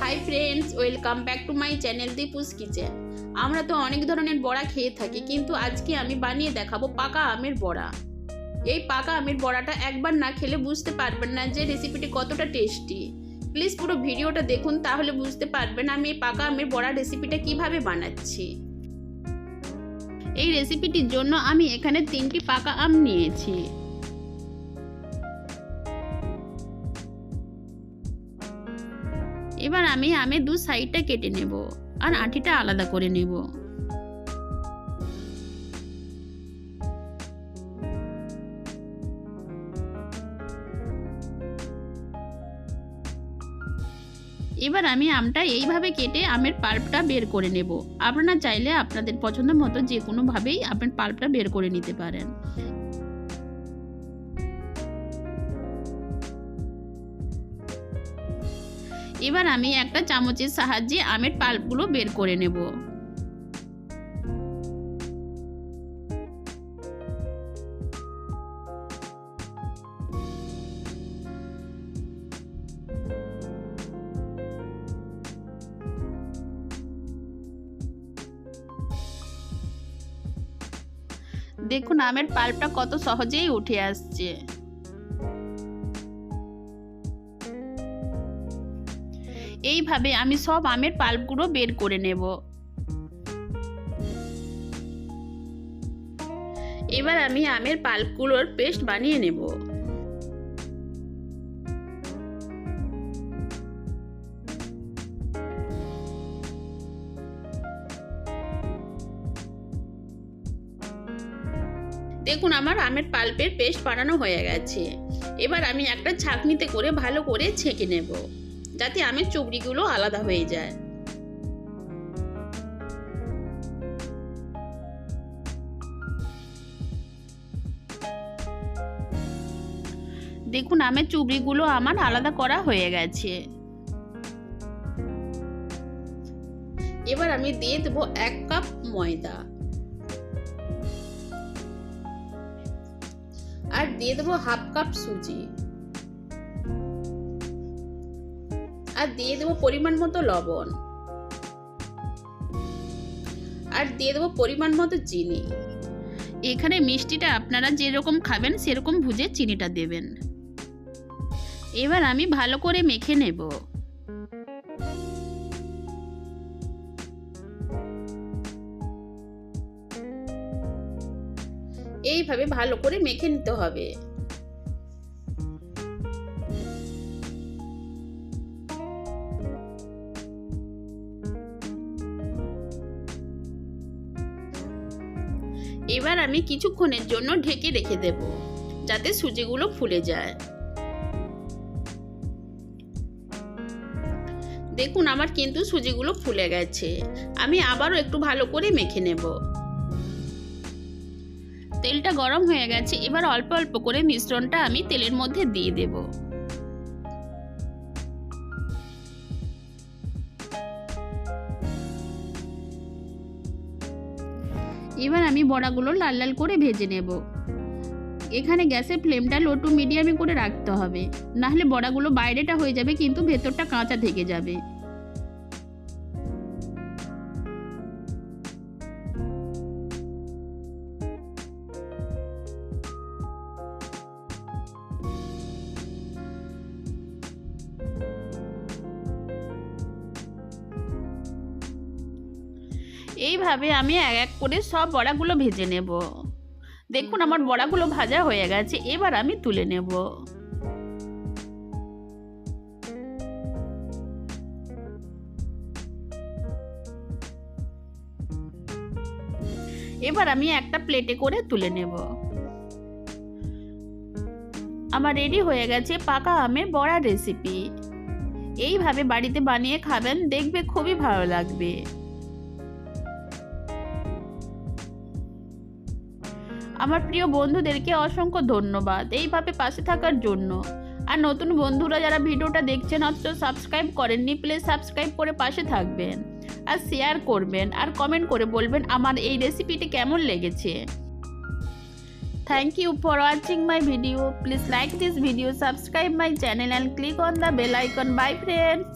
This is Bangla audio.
Hi friends welcome back to my channel Dipu's kitchen আমরা তো অনেক ধরনের বড়া খেয়ে থাকি, কিন্তু আজকে আমি বানিয়ে দেখাবো পাকা আমের বড়া। এই পাকা আমের বড়াটা একবার না খেলে বুঝতে পারবেন না যে রেসিপিটি কতটা টেস্টি প্লিজ পুরো ভিডিওটা দেখুন, তাহলে বুঝতে পারবেন আমি এই পাকা আমের বড়া রেসিপিটা কীভাবে বানাচ্ছি। এই রেসিপিটির জন্য আমি এখানে তিনটি পাকা আম নিয়েছি। এবার আমি আমের দু সাইডটা কেটে নেব আর আঁটিটা আলাদা করে নেব। এবার আমি আমটা এইভাবে কেটে আমের পাল্পটা বের করে নেব। আপনারা চাইলে আপনাদের পছন্দ মতো যে কোনোভাবেই আমের পাল্পটা বের করে নিতে পারেন। এবার আমি একটা চামচের সাহায্যে আমের পাল্পগুলো বের করে নেব। দেখুন, আমের পাল্পটা কত সহজেই উঠে আসছে। এইভাবে আমি সব আমের পাল্পগুলো বের করে নেব। এবার আমি আমের পাল্পগুলোর পেস্ট বানিয়ে নেব। দেখুন আমার আমের পাল্পের পেস্ট বানানো হয়ে গেছে। এবার আমি একটা ছাঁকনিতে করে ভালো করে ছেঁকে নেব। যাতে আমের চুবড়িগুলো আলাদা হয়ে যায়। দেখুন, আমের চুবড়িগুলো আমার আলাদা করা হয়ে গেছে। এবার আমি দিয়ে দেবো এক কাপ ময়দা। আর দিয়ে দেবো হাফ কাপ সুজি। আর দিয়ে দেবো পরিমাণ মতো লবণ। আর দিয়ে দেবো পরিমাণ মতো চিনি। এখানে মিষ্টিটা আপনারা যেরকম খাবেন, সেরকম ভুজে চিনিটা দেবেন। এবার আমি ভালো করে মেখে নেব। এইভাবে ভালো করে মেখে নিতে হবে। এবার আমি কিছুক্ষণের জন্য ঢেকে রেখে দেব, যাতে সুজিগুলো ফুলে যায়। দেখুন, আমার কিন্তু সুজিগুলো ফুলে গেছে। আমি আবারও একটু ভালো করে মেখে নেব। তেলটা গরম হয়ে গেছে, এবার অল্প অল্প করে মিশ্রণটা আমি তেলের মধ্যে দিয়ে দেব। এবার আমি বড়াগুলো লাল লাল করে ভেজে নেব। এখানে গ্যাসের ফ্লেমটা লো টু মিডিয়ামে করে রাখতে হবে। নাহলে বড়াগুলো বাইরেটা হয়ে যাবে, কিন্তু ভেতরটা কাঁচা থেকে যাবে। এইভাবে আমি এক এক করে সব বড়াগুলো ভেজে নেব। দেখুন আমার বড়াগুলো ভাজা হয়ে গেছে, এবার আমি তুলে নেব। এবার আমি একটা প্লেটে করে তুলে নেব। আমার রেডি হয়ে গেছে পাকা আমের বড়া রেসিপি। এইভাবে বাড়িতে বানিয়ে খাবেন, দেখবে খুবই ভালো লাগবে। আমার প্রিয় বন্ধুদেরকে অসংখ্য ধন্যবাদ এইভাবে পাশে থাকার জন্য। আর নতুন বন্ধুরা যারা ভিডিওটা দেখছেন, অথচ সাবস্ক্রাইব করেননি প্লিজ সাবস্ক্রাইব করে পাশে থাকবেন আর শেয়ার করবেন আর কমেন্ট করে বলবেন আমার এই রেসিপিটি কেমন লেগেছে। Thank you for watching my video please like this video subscribe my channel and click on the bell icon bye friends